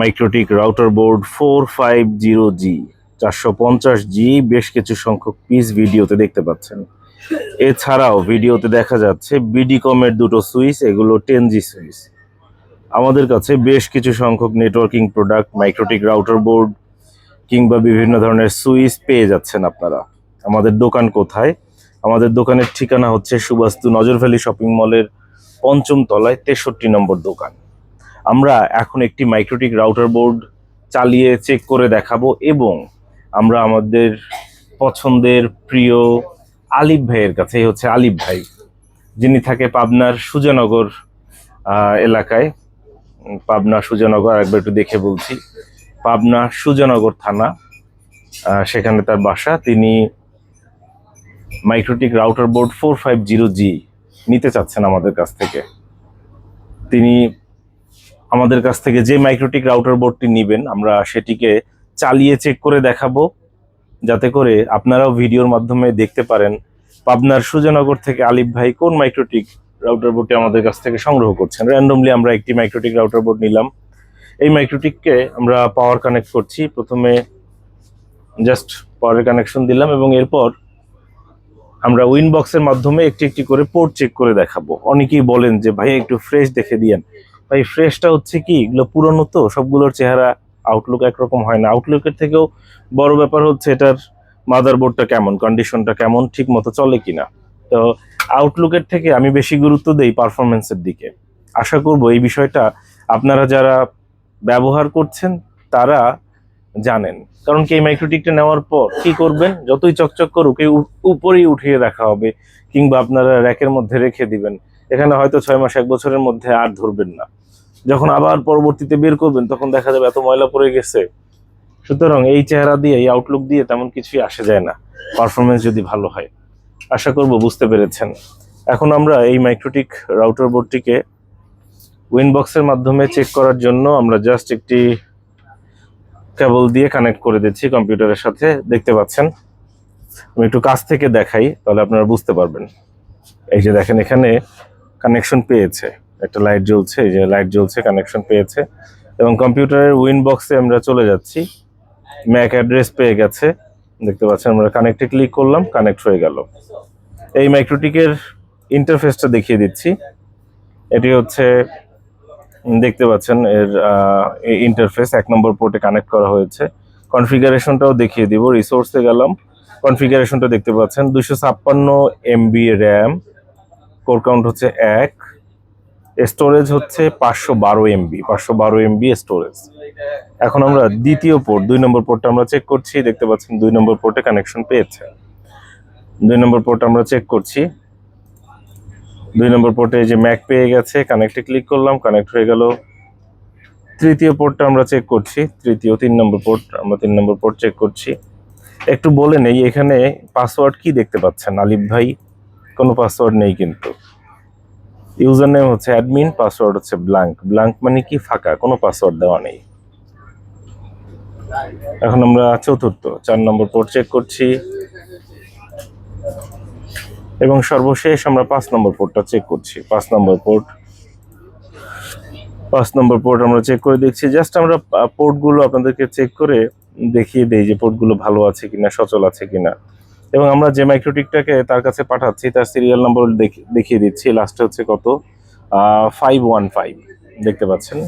MikroTik router board four five zero G চারশো পঞ্চাশ জি বেশ কিছু সংখ্যক পিস ভিডিওতে দেখতে পাচ্ছেন। এছাড়াও ভিডিওতে দেখা যাচ্ছে বিডিকমের দুটো সুইচ এগুলো টেন জি সুইচ আমাদের কাছে বেশ কিছু সংখ্যক networking product MikroTik router board কিংবা বিভিন্ন ধরনের সুইচ পেয়ে যাচ্ছেন আপনারা। আমাদের দোকান কোথায়? আমাদের দোকানের ঠিকানা হচ্ছে সুবাস্তু নজরভ্যালি শপিং মলের পঞ্চম তলায় তেষট্টি নম্বর দোকান। আমরা এখন একটি মাইক্রোটিক রাউটার বোর্ড চালিয়ে চেক করে দেখাবো এবং আমরা আমাদের পছন্দের প্রিয় আলিফ ভাইয়ের কাছে হচ্ছে আলিফ ভাই। যিনি থাকে পাবনার সুজানগর এলাকায়। পাবনা সুজানগর একবার একটু দেখে বলছি। পাবনা সুজানগর থানা সেখানে তার বাসা। তিনি MikroTik router board four five zero G নিতে চাচ্ছেন আমাদের কাছ থেকে। তিনি আমাদের কাছ থেকে যে মাইক্রোটিক রাউটার বোর্ডটি নেবেন, আমরা সেটিকে চালিয়ে চেক করে দেখাবো। যাতে করে আপনারাও ভিডিওর মাধ্যমে দেখতে পারেন পাবনার সুজনগর থেকে আলিফ ভাই কোন মাইক্রোটিক রাউটার বোর্ডটি আমাদের কাছ থেকে সংগ্রহ করছেন। র্যান্ডমলি আমরা একটি মাইক্রোটিক রাউটার বোর্ড নিলাম। এই মাইক্রোটিককে আমরা পাওয়ার কানেক্ট করছি। প্রথমে জাস্ট পাওয়ারের কানেকশন দিলাম এবং এরপর আমরা উইনবক্সের মাধ্যমে একটি একটি করে পোর্ট চেক করে দেখাবো। অনেকেই বলেন যে, ভাই, একটু ফ্রেশ দেখে দিয়েন। ভাই ফ্রেশটা হচ্ছে কি, এগুলো পুরনো তো, সবগুলোর চেহারা আউটলুক একরকম হয় না। আউটলুকের থেকেও বড় ব্যাপার হচ্ছে এটার মাদারবোর্ডটা কেমন কন্ডিশনটা কেমন ঠিক মতো চলে কিনা। তো আউটলুকের থেকে আমি বেশি গুরুত্ব দেই পারফরমেন্সের দিকে। আশা করব এই বিষয়টা আপনারা যারা ব্যবহার করছেন, তারা জানেন। কারণ কি, এই মাইক্রোটিকটা নেওয়ার পর কি করবেন, যতই চকচক করুক, এই উপরেই উঠিয়ে রাখা হবে, কিংবা আপনারা র্যাকের মধ্যে রেখে দিবেন। এখানে হয়তো ছয় মাস, এক বছরের মধ্যে আর ধরবেন না। যখন আবার পরবর্তীতে বের করবেন, তখন দেখা যাবে এত ময়লা পড়ে গেছে। সুতরাং এই চেহারা দিয়ে, এই আউটলুক দিয়ে তেমন কিছুই আসে যায় না পারফরমেন্স যদি ভালো হয়। আশা করব বুঝতে পেরেছেন। এখন আমরা এই মাইক্রোটিক রাউটার বোর্ডটিকে উইনবক্সের মাধ্যমে চেক করার জন্য আমরা জাস্ট একটি কেবল দিয়ে কানেক্ট করে দিচ্ছি কম্পিউটারের সাথে। দেখতে পাচ্ছেন? আমি একটু কাছ থেকে দেখাই, তাহলে আপনারা বুঝতে পারবেন। এই যে দেখেন এখানে কানেকশন পেয়েছে। একটা লাইট জ্বলছে, এই যে লাইট জ্বলছে কানেকশন পেয়েছে। এবং কম্পিউটারের উইন বক্সে আমরা চলে যাচ্ছি। ম্যাক অ্যাড্রেস পেয়ে গেছে। দেখতে পাচ্ছেন, আমরা কানেক্টে ক্লিক করলাম কানেক্ট হয়ে গেল। এই মাইক্রোটিকের ইন্টারফেসটা দেখিয়ে দিচ্ছি। এটি হচ্ছে, দেখতে পাচ্ছেন, এর ইন্টারফেস এক নম্বর পোর্টে কানেক্ট করা হয়েছে। কনফিগারেশনটাও দেখিয়ে দিব রিসোর্সে গেলাম। কনফিগারেশনটা দেখতে পাচ্ছেন দুশো ছাপ্পান্ন এমবি র্যাম কোর কাউন্ট হচ্ছে এক স্টোরেজ হচ্ছে পাঁচশো বারো এমবি পাঁচশো বারো এমবি স্টোরেজ এখন আমরা দ্বিতীয় পোর্ট দুই নম্বর পোর্টটা আমরা চেক করছি, দেখতে পাচ্ছেন দুই নম্বর পোর্টে কানেকশন পেয়েছে। দুই নম্বর পোর্ট আমরা চেক করছি। দুই নম্বর পোর্টে যে ম্যাক পেয়ে গেছে কানেক্টে ক্লিক করলাম কানেক্ট হয়ে গেল। তৃতীয় পোর্টটা আমরা চেক করছি, তৃতীয় তিন নম্বর পোর্ট আমরা তিন নম্বর পোর্ট চেক করছি। একটু বলে নেই, এখানে পাসওয়ার্ড কি দেখতে পাচ্ছেন, আলিফ ভাই? কোনো পাসওয়ার্ড নেই কিন্তু। ইউজার নেম হচ্ছে অ্যাডমিন পাসওয়ার্ড হচ্ছে ব্ল্যাঙ্ক ব্ল্যাঙ্ক মানে কি? ফাঁকা, কোনো পাসওয়ার্ড দেওয়া নেই। এখন আমরা চতুর্থ, চার নম্বর পোর্ট চেক করছি। এবং সর্বশেষ আমরা পাঁচ নম্বর পোর্টটা চেক করছি। পাঁচ নম্বর পোর্ট পাঁচ নম্বর পোর্ট আমরা চেক করে দেখছি। জাস্ট আমরা পোর্টগুলো আপনাদেরকে চেক করে দেখিয়ে দেই যে পোর্টগুলো ভালো আছে কিনা, সচল আছে কিনা। এবং আমরা যে মাইক্রোটিকটাকে তার কাছে পাঠাচ্ছি, তার সিরিয়াল নম্বর দেখিয়ে দিচ্ছি। লাস্টে হচ্ছে কত? ফাইভ ওয়ান ফাইভ দেখতে পাচ্ছেন?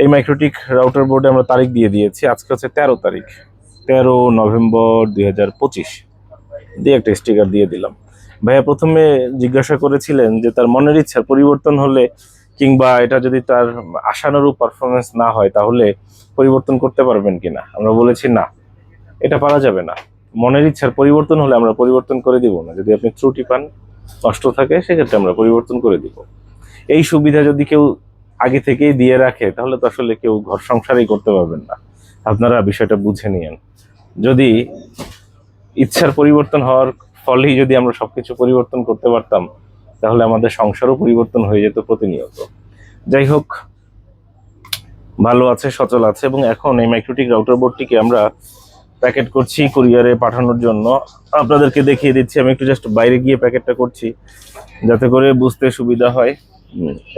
এই মাইক্রোটিক রাউটার বোর্ডে আমরা তারিখ দিয়ে দিয়েছি। আজকে হচ্ছে তেরো তারিখ, তেরো নভেম্বর দুই হাজার পঁচিশ। দিয়ে একটা স্টিকার দিয়ে দিলাম। ভাইয়া, প্রথমে জিজ্ঞাসা করেছিলেন যে তার মনের ইচ্ছার পরিবর্তন হলে কিংবা এটা যদি তার আশানুরূপ পারফরমেন্স না হয়, তাহলে পরিবর্তন করতে পারবেন কিনা? আমরা বলেছি না। এটা পারা যাবে না। মনের ইচ্ছার পরিবর্তন হলে আমরা পরিবর্তন করে দিব না। যদি আপনি ত্রুটি পান নষ্ট থাকে, সেক্ষেত্রে আমরা পরিবর্তন করে দিব। এই সুবিধা যদি কেউ আগে থেকেই দিয়ে রাখে, তাহলে তো আসলে কেউ ঘর সংসারই করতে পারবেন না। আপনারা বিষয়টা বুঝে নিয়েন। যদি ইচ্ছার পরিবর্তন হওয়ার ফলেই যদি আমরা সবকিছু পরিবর্তন করতে পারতাম, তাহলে আমাদের সংসারও পরিবর্তন হয়ে যেত প্রতিনিয়ত। যাই হোক, ভালো আছে, সচল আছে, এবং এখন এই মাইক্রোটিক রাউটার বোর্ডটিকে আমরা প্যাকেট করছি কুরিয়ারে পাঠানোর জন্য। আপনাদেরকে দেখিয়ে দিচ্ছি, আমি একটু জাস্ট বাইরে গিয়ে প্যাকেটটা করছি, যাতে করে বুঝতে সুবিধা হয়।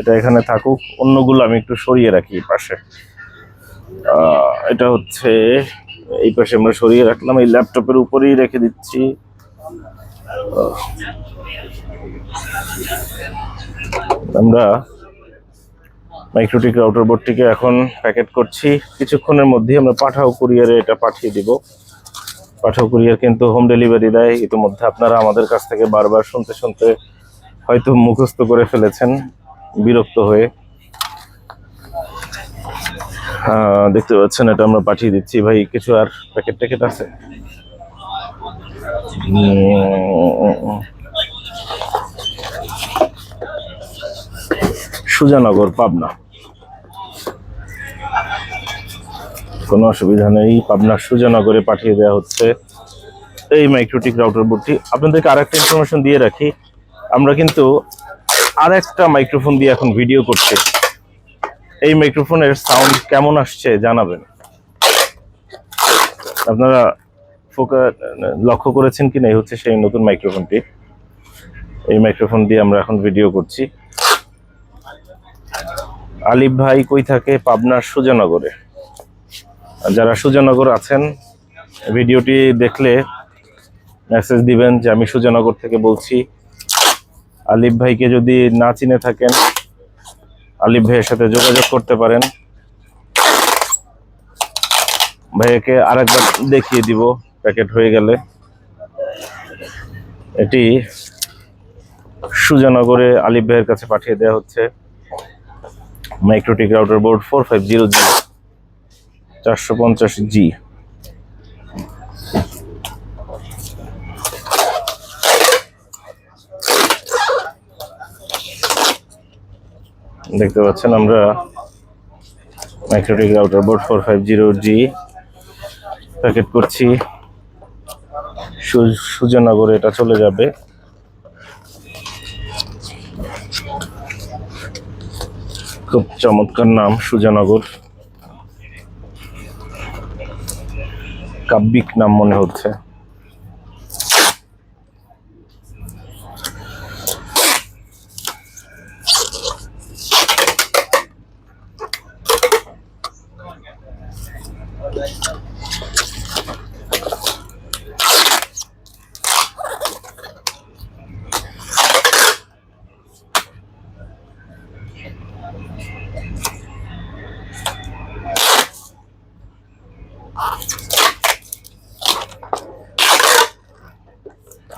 এটা এখানে থাকুক। অন্যগুলো আমি একটু সরিয়ে রাখি পাশে। এটা হচ্ছে, এই পাশে আমরা সরিয়ে রাখলাম। এই ল্যাপটপের উপরেই রেখে দিচ্ছি। আমরা মাইক্রোটিক রাউটার বোর্ডটিকে এখন প্যাকেট করছি। কিছুক্ষণের মধ্যেই আমরা পাঠাও কুরিয়ারে এটা পাঠিয়ে দিব। পাঠাও কুরিয়ার কিন্তু হোম ডেলিভারি দেয়। ইতিমধ্যে আপনারা আমাদের কাছ থেকে বারবার শুনতে শুনতে হয়তো মুখস্থ করে ফেলেছেন, বিরক্ত হয়ে। দেখতে পাচ্ছেন, এটা আমরা পাঠিয়ে দিচ্ছি। ভাই, কিছু আর প্যাকেট ট্যাকেট আছে? সুজানগর, পাবনা। কোনো অসুবিধা নেই। পাবনার সুজানগরে পাঠিয়ে দেওয়া হচ্ছে এই মাইক্রোটিক রাউটার বোর্ডটি আপনাদেরকে আরেকটা ইনফরমেশন দিয়ে রাখি। আমরা কিন্তু আরেকটা মাইক্রোফোন দিয়ে এখন ভিডিও করছি। এই মাইক্রোফোনের সাউন্ড কেমন আসছে জানাবেন। আপনারা লক্ষ্য করেছেন কিনা এই হচ্ছে সেই নতুন মাইক্রোফোনটি এই মাইক্রোফোন দিয়ে আমরা এখন ভিডিও করছি। আলিফ ভাই কই থাকে? পাবনার সুজানগরে। আর যারা সুজানগর আছেন, ভিডিওটি দেখলে মেসেজ দিবেন যে আমি সুজানগর থেকে বলছি। আলিফ ভাইকে যদি না চিনে থাকেন, আলিফ ভাইয়ের সাথে যোগাযোগ করতে পারেন। ভাইয়াকে আরেকবার দেখিয়ে দিব, প্যাকেট হয়ে গেলে। এটি সুজানগরে আলিফ ভাইয়ের কাছে পাঠিয়ে দেওয়া হচ্ছে। MikroTik router board four five zero G চারশো পঞ্চাশ জি। দেখতে পাচ্ছেন আমরা MikroTik router board four five zero G. Packet করছি। সুজানগরে এটা চলে যাবে। খুব চমৎকার নাম, সুজানগর। কাব্যিক নাম মনে হচ্ছে।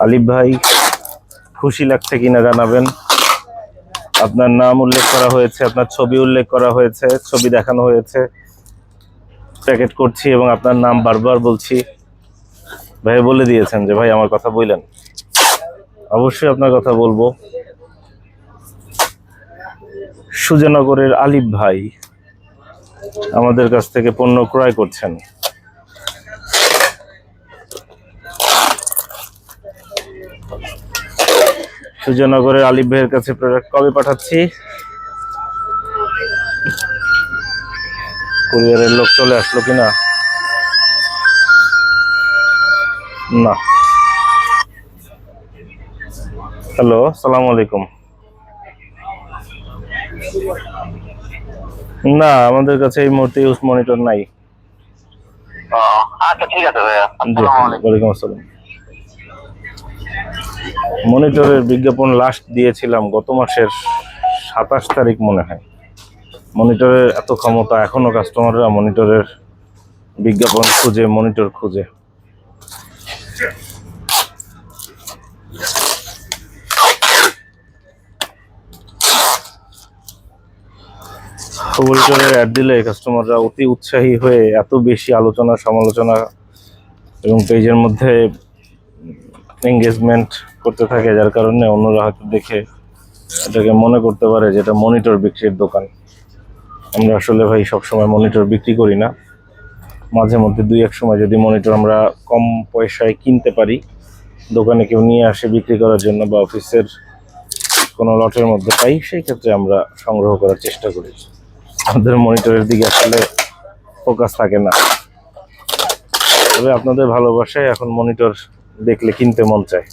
আলিফ ভাই, খুশি লাগছে কিনা জানাবেন। আপনার নাম উল্লেখ করা হয়েছে, আপনার ছবি উল্লেখ করা হয়েছে, ছবি দেখানো হয়েছে। প্যাকেট করছি এবং আপনার নাম বারবার বলছি। ভাই বলে দিয়েছেন যে, ভাই, আমার কথা বললেন। অবশ্যই আপনার কথা বলব। সুজনগরের আলিফ ভাই আমাদের কাছ থেকে পণ্য ক্রয় করছেন। সুজনগরের আলিফ ভাইয়ের কাছে প্রোডাক্ট কবে পাঠাচ্ছি? কুরিয়ারের লোক চলে আসলো কিনা না? হ্যালো সালাম আলাইকুম। না আমাদের কাছে এই মুহূর্তে ইউজ মনিটর নাই। আচ্ছা ঠিক আছে ভাইয়া। ওয়ালাইকুম আসসালাম। মনিটরের বিজ্ঞাপন লাস্ট দিয়েছিলাম গত মাসের সাতাশ তারিখ মনে হয়। মনিটরের এত ক্ষমতা এখনও কাস্টমাররা মনিটরের বিজ্ঞাপন খুঁজে, মনিটর খুঁজে। মনিটরের অ্যাড দিলে কাস্টমাররা অতি উৎসাহী হয়ে এত বেশি আলোচনা সমালোচনা এবং পেজের মধ্যে এঙ্গেজমেন্ট করতে থাকে, যার কারণে অন্যরা হয়তো দেখে এটাকে মনে করতে পারে যে এটা মনিটর বিক্রির দোকান। আমরা আসলে ভাই সবসময় মনিটর বিক্রি করি না। মাঝে মধ্যে দুই, এক সময় যদি মনিটর আমরা কম পয়সায় কিনতে পারি, দোকানে কেউ নিয়ে আসে বিক্রি করার জন্য বা অফিসের কোনো লটের মধ্যে পাই, সেই ক্ষেত্রে আমরা সংগ্রহ করার চেষ্টা করি। আমাদের মনিটরের দিকে আসলে ফোকাস থাকে না। তবে আপনাদের ভালোবাসায় এখন মনিটর দেখলে কিনতে মন চায়।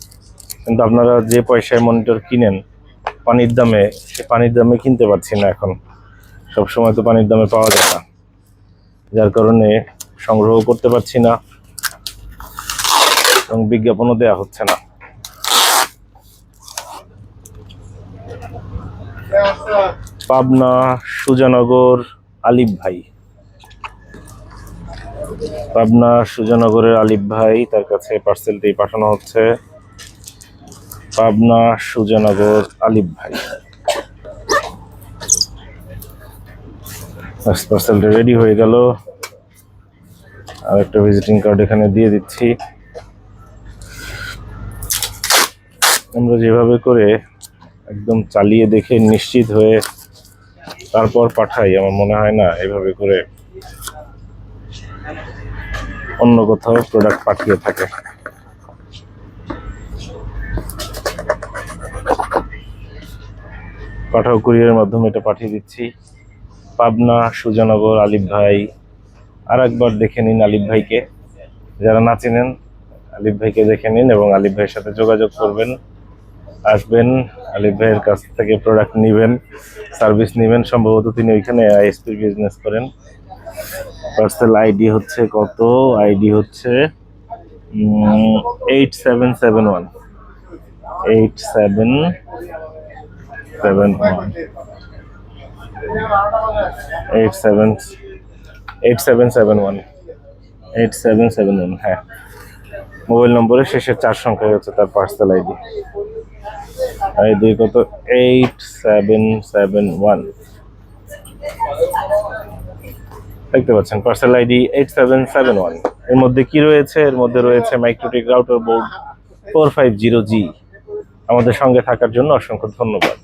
কিন্তু আপনারা যে পয়সায় মনিটর কিনেন, পানির দামে, সে পানির দামে কিনতে পারছি না এখন। সব সময় তো পানির দামে পাওয়া যায় না। যার কারণে সংগ্রহ করতে পারছি না এবং বিজ্ঞাপনও দেওয়া হচ্ছে না। পাবনা, সুজানগর, আলিফ ভাই। পাবনা সুজানগরের আলিফ ভাই তার কাছে পার্সেলটি পাঠানো হচ্ছে। পাবনা সুজানগর আলিফ ভাই। পার্সেলটা রেডি হয়ে গেল। আর একটা ভিজিটিং কার্ড এখানে দিয়ে দিচ্ছি। আমরা যেভাবে করে একদম চালিয়ে দেখে নিশ্চিত হয়ে তারপর পাঠাই, আমার মনে হয় না, এভাবে করে অন্য কোথাও প্রোডাক্ট পাঠিয়ে থাকে। পাঠাও কুরিয়ারের মাধ্যমে এটা পাঠিয়ে দিচ্ছি। পাবনা, সুজানগর, আলিফ ভাই। আর একবার দেখে নিন আলিফ ভাইকে। যারা না চেনেন, আলিফ ভাইকে দেখে নিন এবং আলিফ ভাইয়ের সাথে যোগাযোগ করবেন। আসবেন, আলিফ ভাইয়ের কাছ থেকে প্রোডাক্ট নেবেন সার্ভিস নেবেন। সম্ভবত তিনি ওইখানে আইএসপি বিজনেস করেন। পার্সেল আইডি হচ্ছে কত? আইডি হচ্ছে eight seven seven one eight seven seven one eight seven eight seven seven one eight seven seven one হ্যাঁ। মোবাইল নম্বরের শেষের চার সংখ্যা হচ্ছে তার পার্সেল আইডি। আইডি কত? এইট সেভেন সেভেন ওয়ান দেখতে পাচ্ছেন parcel ID eight seven seven ওয়ানের মধ্যে কি রয়েছে? এর মধ্যে রয়েছে MikroTik router board four five zero G আমাদের সঙ্গে থাকার জন্য অসংখ্য ধন্যবাদ।